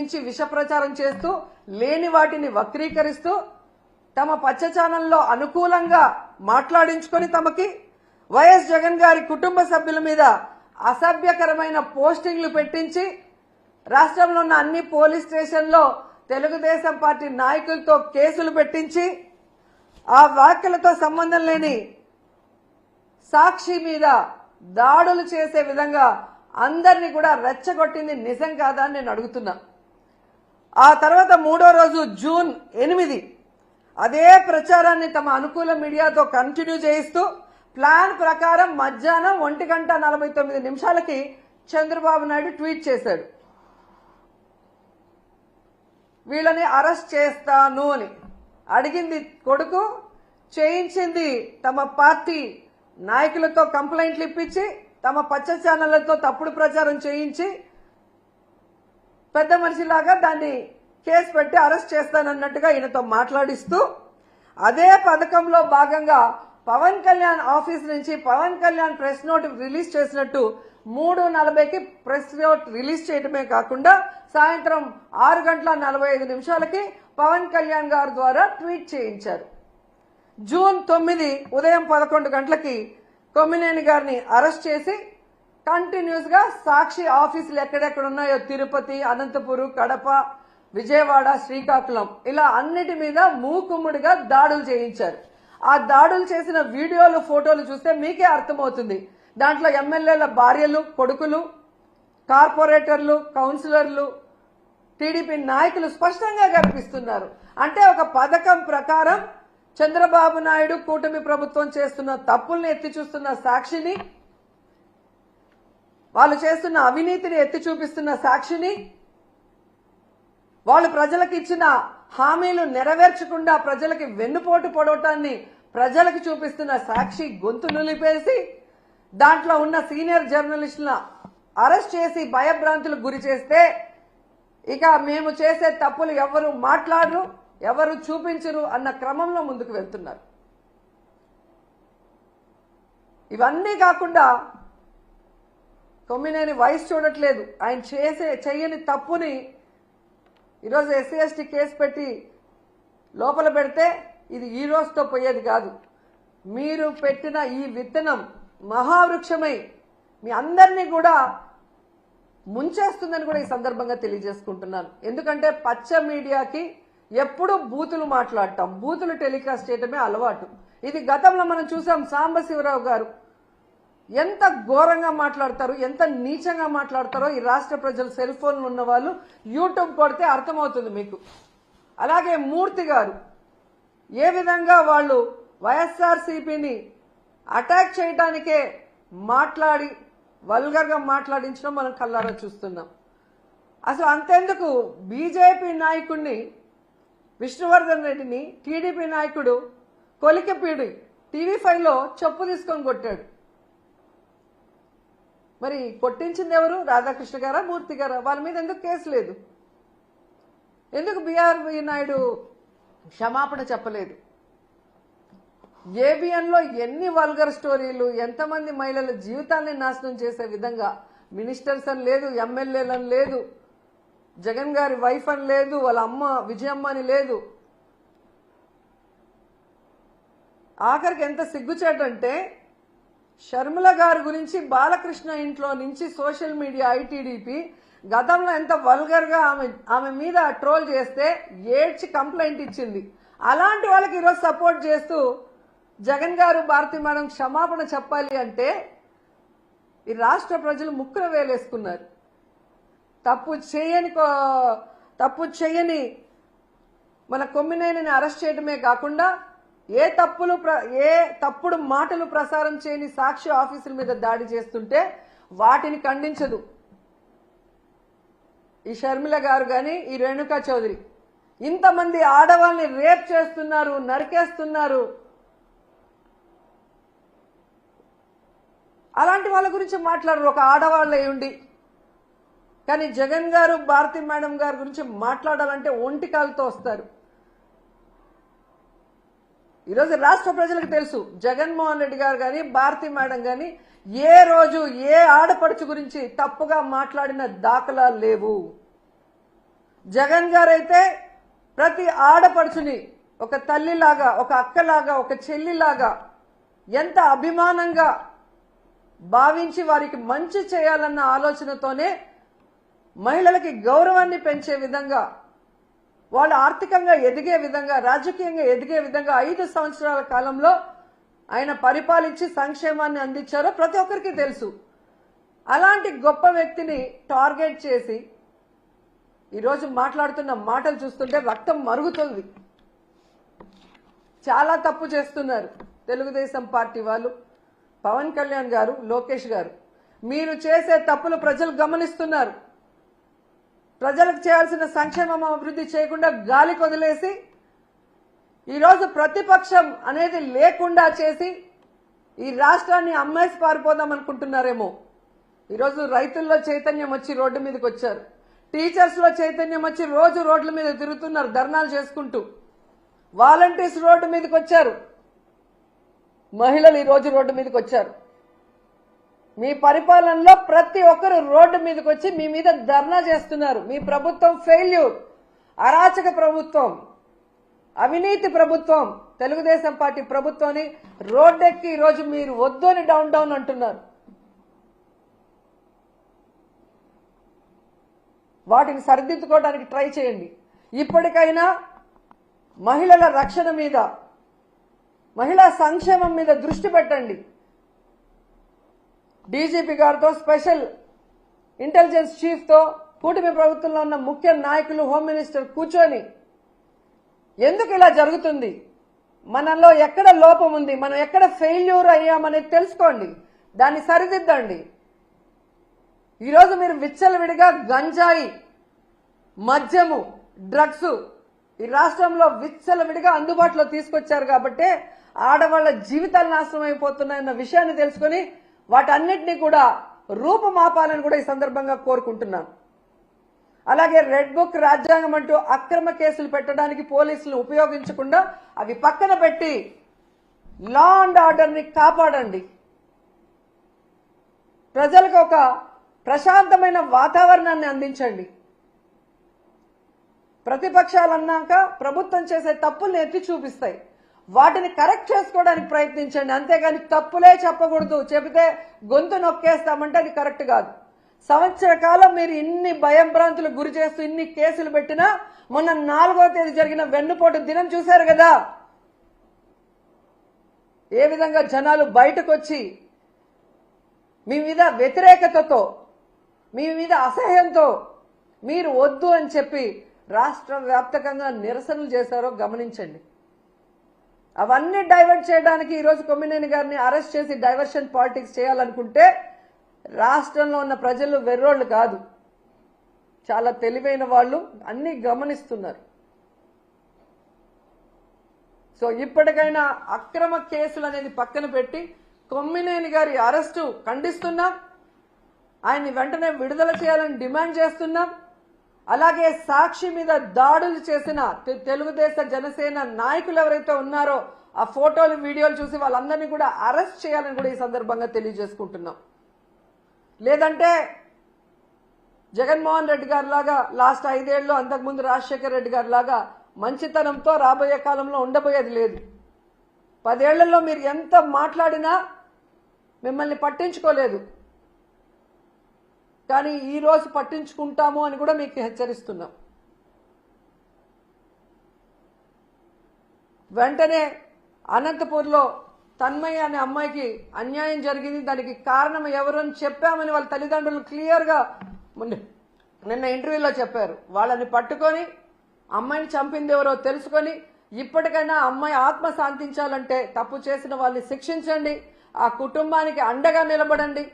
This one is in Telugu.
నుంచి విష ప్రచారం చేస్తూ లేని వాటిని వక్రీకరిస్తూ తమ పచ్చ ఛానల్లో అనుకూలంగా మాట్లాడించుకొని తమకి వైఎస్ జగన్ గారి కుటుంబ సభ్యుల మీద అసభ్యకరమైన పోస్టింగ్లు పెట్టించి రాష్ట్రంలో ఉన్న అన్ని పోలీస్ స్టేషన్లో తెలుగుదేశం పార్టీ నాయకులతో కేసులు పెట్టించి ఆ వ్యాఖ్యలతో సంబంధం లేని సాక్షి మీద దాడులు చేసే విధంగా అందరినీ కూడా రెచ్చగొట్టింది నిజం కాదా అని నేను అడుగుతున్నా. ఆ తర్వాత మూడో రోజు జూన్ ఎనిమిది అదే ప్రచారాన్ని తమ అనుకూల మీడియాతో కంటిన్యూ చేయిస్తూ ప్లాన్ ప్రకారం మధ్యాహ్నం ఒంటి గంట నలభై తొమ్మిది నిమిషాలకి చంద్రబాబు నాయుడు ట్వీట్ చేశాడు. వీళ్ళని అరెస్ట్ చేస్తాను అని అడిగింది కొడుకు చేయించింది తమ పార్టీ నాయకులతో కంప్లైంట్లు ఇప్పించి తమ పచ్చ ఛానళ్ళతో తప్పుడు ప్రచారం చేయించి పెద్ద మనిషిలాగా దాన్ని కేసు పెట్టి అరెస్ట్ చేస్తానన్నట్టుగా ఈయనతో మాట్లాడిస్తూ అదే పథకంలో భాగంగా పవన్ కళ్యాణ్ ఆఫీస్ నుంచి Pawan Kalyan press note release చేసినట్టు మూడు నలభైకి ప్రెస్ నోట్ రిలీజ్ చేయడమే కాకుండా సాయంత్రం ఆరు గంటల నలభై ఐదు నిమిషాలకి పవన్ కళ్యాణ్ గారి ద్వారా ట్వీట్ చేయించారు. జూన్ తొమ్మిది ఉదయం పదకొండు గంటలకి కొమ్మినేని గారిని అరెస్ట్ చేసి కంటిన్యూస్గా సాక్షి ఆఫీసులు ఎక్కడెక్కడ ఉన్నాయో తిరుపతి అనంతపురం కడప విజయవాడ శ్రీకాకుళం. ఇలా అన్నిటి మీద మూకుమ్ముడిగా దాడులు చేయించారు. ఆ దాడులు చేసిన వీడియోలు ఫోటోలు చూస్తే మీకే అర్థమవుతుంది. దాంట్లో ఎమ్మెల్యేల భార్యలు కొడుకులు కార్పొరేటర్లు కౌన్సిలర్లు టీడీపీ నాయకులు స్పష్టంగా కనిపిస్తున్నారు. అంటే ఒక పథకం ప్రకారం చంద్రబాబు నాయుడు కూటమి ప్రభుత్వం చేస్తున్న తప్పుల్ని ఎత్తి చూస్తున్న సాక్షిని వాళ్ళు చేస్తున్న అవినీతిని ఎత్తి చూపిస్తున్న సాక్షిని వాళ్ళు ప్రజలకు ఇచ్చిన హామీలు నెరవేర్చకుండా ప్రజలకి వెన్నుపోటు పొడవటాన్ని ప్రజలకు చూపిస్తున్న సాక్షి గొంతు నులిపేసి దాంట్లో ఉన్న సీనియర్ జర్నలిస్టుల అరెస్ట్ చేసి భయభ్రాంతులకు గురి చేస్తే ఇక మేము చేసే తప్పులు ఎవరు మాట్లాడరు ఎవరు చూపించరు అన్న క్రమంలో ముందుకు వెళ్తున్నారు. ఇవన్నీ కాకుండా తొమ్మినేని వయసు చూడట్లేదు. ఆయన చేసే చెయ్యని తప్పుని ఈరోజు ఎస్సీ ఎస్టీ కేసు పెట్టి లోపల పెడితే ఇది ఈ రోజుతో పోయేది కాదు. మీరు పెట్టిన ఈ విత్తనం మహావృక్షమై మీ అందరినీ కూడా ముంచేస్తుందని కూడా ఈ సందర్భంగా తెలియజేసుకుంటున్నాను. ఎందుకంటే పచ్చ మీడియాకి ఎప్పుడూ బూతులు మాట్లాడటం బూతులు టెలికాస్ట్ చేయటమే అలవాటు. ఇది గతంలో మనం చూసాం సాంబశివరావు గారు. ఎంత ఘోరంగా మాట్లాడతారు ఎంత నీచంగా మాట్లాడతారో ఈ రాష్ట్ర ప్రజలు సెల్ ఫోన్లు ఉన్న వాళ్ళు యూట్యూబ్ కొడితే అర్థమవుతుంది మీకు. అలాగే మూర్తి గారు ఏ విధంగా వాళ్ళు వైఎస్ఆర్సీపీని అటాక్ చేయడానికే మాట్లాడి వల్గర్గా మాట్లాడించడం మనం కల్లారా చూస్తున్నాం. అసలు అంతెందుకు బీజేపీ నాయకుడిని విష్ణువర్ధన్ రెడ్డిని టీడీపీ నాయకుడు కొలికపీడి టీవీ ఫైవ్లో చెప్పు తీసుకొని కొట్టాడు. మరి కొట్టించింది ఎవరు? రాధాకృష్ణ గారా మూర్తి గారా? వాళ్ళ మీద ఎందుకు కేసు లేదు? ఎందుకు బీఆర్ నాయుడు క్షమాపణ చెప్పలేదు? ఏబిఎన్లో ఎన్ని వల్గర్ స్టోరీలు ఎంతమంది మహిళల జీవితాన్ని నాశనం చేసే విధంగా మినిస్టర్స్ అని లేదు ఎమ్మెల్యేలని లేదు జగన్ గారి వైఫ్ అని లేదు వాళ్ళ అమ్మ విజయమ్మ అని లేదు. ఆఖరికి ఎంత సిగ్గుచేటంటే షర్మిల గారి గురించి బాలకృష్ణ ఇంట్లో నుంచి సోషల్ మీడియా ఐటీడీపీ గతంలో ఎంత వల్గర్గా ఆమె ఆమె మీద ట్రోల్ చేస్తే ఏడ్చి కంప్లైంట్ ఇచ్చింది. అలాంటి వాళ్ళకి ఈరోజు సపోర్ట్ చేస్తూ జగన్ గారు భారతి మేడం క్షమాపణ చెప్పాలి అంటే ఈ రాష్ట్ర ప్రజలు ముక్కున వేలేసుకున్నారు. తప్పు చేయని కో- తప్పు చేయని మన కొమ్మినేని అరెస్ట్ చేయడమే కాకుండా ఏ తప్పులు ప్ర- ఏ తప్పుడు మాటలు ప్రసారం చేయని సాక్షి ఆఫీసుల మీద దాడి చేస్తుంటే వాటిని ఖండించదు. ఈ షర్మిల గారు కానీ ఈ రేణుకా చౌదరి ఇంతమంది ఆడవాళ్ళని రేప్ చేస్తున్నారు నరికేస్తున్నారు. అలాంటి వాళ్ళ గురించి మాట్లాడరు. ఒక ఆడవాళ్ళ ఉండి. కానీ జగన్ గారు భారతి మేడం గారి గురించి మాట్లాడాలంటే ఒంటికాలతో వస్తారు. ఈరోజు రాష్ట్ర ప్రజలకు తెలుసు. జగన్మోహన్ రెడ్డి గారు కానీ భారతి మేడం కానీ ఏ రోజు ఏ ఆడపడుచు గురించి తప్పుగా మాట్లాడిన దాఖలా లేవు. జగన్ గారైతే ప్రతి ఆడపడుచుని ఒక తల్లిలాగా ఒక అక్కలాగా ఒక చెల్లిలాగా ఎంత అభిమానంగా భావించి వారికి మంచి చేయాలన్న ఆలోచనతోనే మహిళలకి గౌరవాన్ని పెంచే విధంగా వాళ్ళు ఆర్థికంగా ఎదిగే విధంగా రాజకీయంగా ఎదిగే విధంగా ఐదు సంవత్సరాల కాలంలో ఆయన పరిపాలించి సంక్షేమాన్ని అందించారో ప్రతి ఒక్కరికి తెలుసు. అలాంటి గొప్ప వ్యక్తిని టార్గెట్ చేసి ఈరోజు మాట్లాడుతున్న మాటలు చూస్తుంటే రక్తం మరుగుతుంది. చాలా తప్పు చేస్తున్నారు తెలుగుదేశం పార్టీ వాళ్ళు. పవన్ కళ్యాణ్ గారు లోకేష్ గారు. మీరు చేసే తప్పులు ప్రజలు గమనిస్తున్నారు. ప్రజలకు చేయాల్సిన సంక్షేమం అభివృద్ధి చేయకుండా గాలి కొదిలేసి ఈరోజు ప్రతిపక్షం అనేది లేకుండా చేసి ఈ రాష్ట్రాన్ని అమ్మేసి పారిపోదాం అనుకుంటున్నారేమో. ఈరోజు రైతుల్లో చైతన్యం వచ్చి రోడ్డు మీదకి వచ్చారు. టీచర్స్లో చైతన్యం వచ్చి రోజు రోడ్ల మీద తిరుగుతున్నారు ధర్నాలు చేసుకుంటూ. వాలంటీర్స్ రోడ్డు మీదకి వచ్చారు. మహిళలు ఈరోజు రోడ్డు మీదకి వచ్చారు. మీ పరిపాలనలో ప్రతి ఒక్కరు రోడ్డు మీదకి వచ్చి మీ మీద ధర్నా చేస్తున్నారు. మీ ప్రభుత్వం ఫెయిల్యూర్ అరాచక ప్రభుత్వం. అవినీతి ప్రభుత్వం. తెలుగుదేశం పార్టీ ప్రభుత్వాన్ని రోడ్డెక్కి ఈరోజు మీరు వద్దు అని డౌన్ డౌన్ అంటున్నారు. వాటిని సరిదిద్దుకోవడానికి ట్రై చేయండి. ఇప్పటికైనా మహిళల రక్షణ మీద మహిళా సంక్షేమం మీద దృష్టి పెట్టండి. డీజీపీ గారితో స్పెషల్ ఇంటెలిజెన్స్ చీఫ్తో కూటమి ప్రభుత్వంలో ఉన్న ముఖ్య నాయకులు హోమ్ మినిస్టర్ కూర్చొని ఎందుకు ఇలా జరుగుతుంది? మనలో ఎక్కడ లోపం ఉంది? మనం ఎక్కడ ఫెయిల్యూర్ అయ్యామనేది తెలుసుకోండి. దాన్ని సరిదిద్దండి. ఈరోజు మీరు విచ్చలవిడిగా గంజాయి మద్యము డ్రగ్స్ ఈ రాష్ట్రంలో విచ్చలవిడిగా అందుబాటులో తీసుకొచ్చారు కాబట్టి ఆడవాళ్ళ జీవితాలు నాశనం అయిపోతున్నాయన్న విషయాన్ని తెలుసుకొని వాటన్నిటినీ కూడా రూపుమాపాలని కూడా ఈ సందర్భంగా కోరుకుంటున్నాను అలాగే రెడ్ బుక్ రాజ్యాంగం అంటూ అక్రమ కేసులు పెట్టడానికి పోలీసులు ఉపయోగించకుండా అవి పక్కన పెట్టి లా అండ్ ఆర్డర్ని కాపాడండి. ప్రజలకు ఒక ప్రశాంతమైన వాతావరణాన్ని అందించండి. ప్రతిపక్షాలు అన్నాక ప్రభుత్వం చేసే తప్పుల్ని ఎత్తి చూపిస్తాయి. వాటిని కరెక్ట్ చేసుకోవడానికి ప్రయత్నించండి. అంతేగాని తప్పులే చెప్పకూడదు. చెబితే గొంతు నొక్కేస్తామంటే అది కరెక్ట్ కాదు. సంవత్సర కాలం మీరు ఇన్ని భయంభ్రాంతులకు గురి చేస్తూ ఇన్ని కేసులు పెట్టినా మొన్న నాలుగో తేదీ జరిగిన వెన్నుపోటు దినం చూశారు కదా? ఏ విధంగా జనాలు బయటకు వచ్చి మీ మీద వ్యతిరేకతతో మీ మీద అసహ్యంతో మీరు వద్దు అని చెప్పి రాష్ట్ర వ్యాప్తంగా నిరసనలు చేశారో గమనించండి. అవన్నీ డైవర్ట్ చేయడానికి ఈరోజు కొమ్మినేని గారిని అరెస్ట్ చేసి డైవర్షన్ పాలిటిక్స్ చేయాలనుకుంటే రాష్ట్రంలో ఉన్న ప్రజలు వెర్రోళ్ళు కాదు. చాలా తెలివైన వాళ్ళు అన్ని గమనిస్తున్నారు. సో ఇప్పటికైనా అక్రమ కేసులు అనేది పక్కన పెట్టి కొమ్మినేని గారి అరెస్టు ఖండిస్తున్నాం. ఆయన్ని వెంటనే విడుదల చేయాలని డిమాండ్ చేస్తున్నాం. అలాగే సాక్షి మీద దాడులు చేసిన తెలుగుదేశ జనసేన నాయకులు ఎవరైతే ఉన్నారో ఆ ఫోటోలు వీడియోలు చూసి వాళ్ళందరినీ కూడా అరెస్ట్ చేయాలని కూడా ఈ సందర్భంగా తెలియజేసుకుంటున్నాం. లేదంటే జగన్మోహన్ రెడ్డి గారి లాగా లాస్ట్ ఐదేళ్ళు అంతకుముందు రాజశేఖర్ రెడ్డి గారి లాగా మంచితనంతో రాబోయే కాలంలో ఉండబోయేది లేదు. పదేళ్ళలో మీరు ఎంత మాట్లాడినా మిమ్మల్ని పట్టించుకోలేదు. కానీ ఈరోజు పట్టించుకుంటాము అని కూడా మీకు హెచ్చరిస్తున్నాం. వెంటనే అనంతపూర్లో తన్మయ్య అనే అమ్మాయికి అన్యాయం జరిగింది. దానికి కారణం ఎవరని అని చెప్పామని వాళ్ళ తల్లిదండ్రులు క్లియర్గా నిన్న ఇంటర్వ్యూలో చెప్పారు. వాళ్ళని పట్టుకొని అమ్మాయిని చంపింది ఎవరో తెలుసుకొని ఇప్పటికైనా అమ్మాయి ఆత్మ శాంతించాలంటే తప్పు చేసిన వాళ్ళని శిక్షించండి. ఆ కుటుంబానికి అండగా నిలబడండి.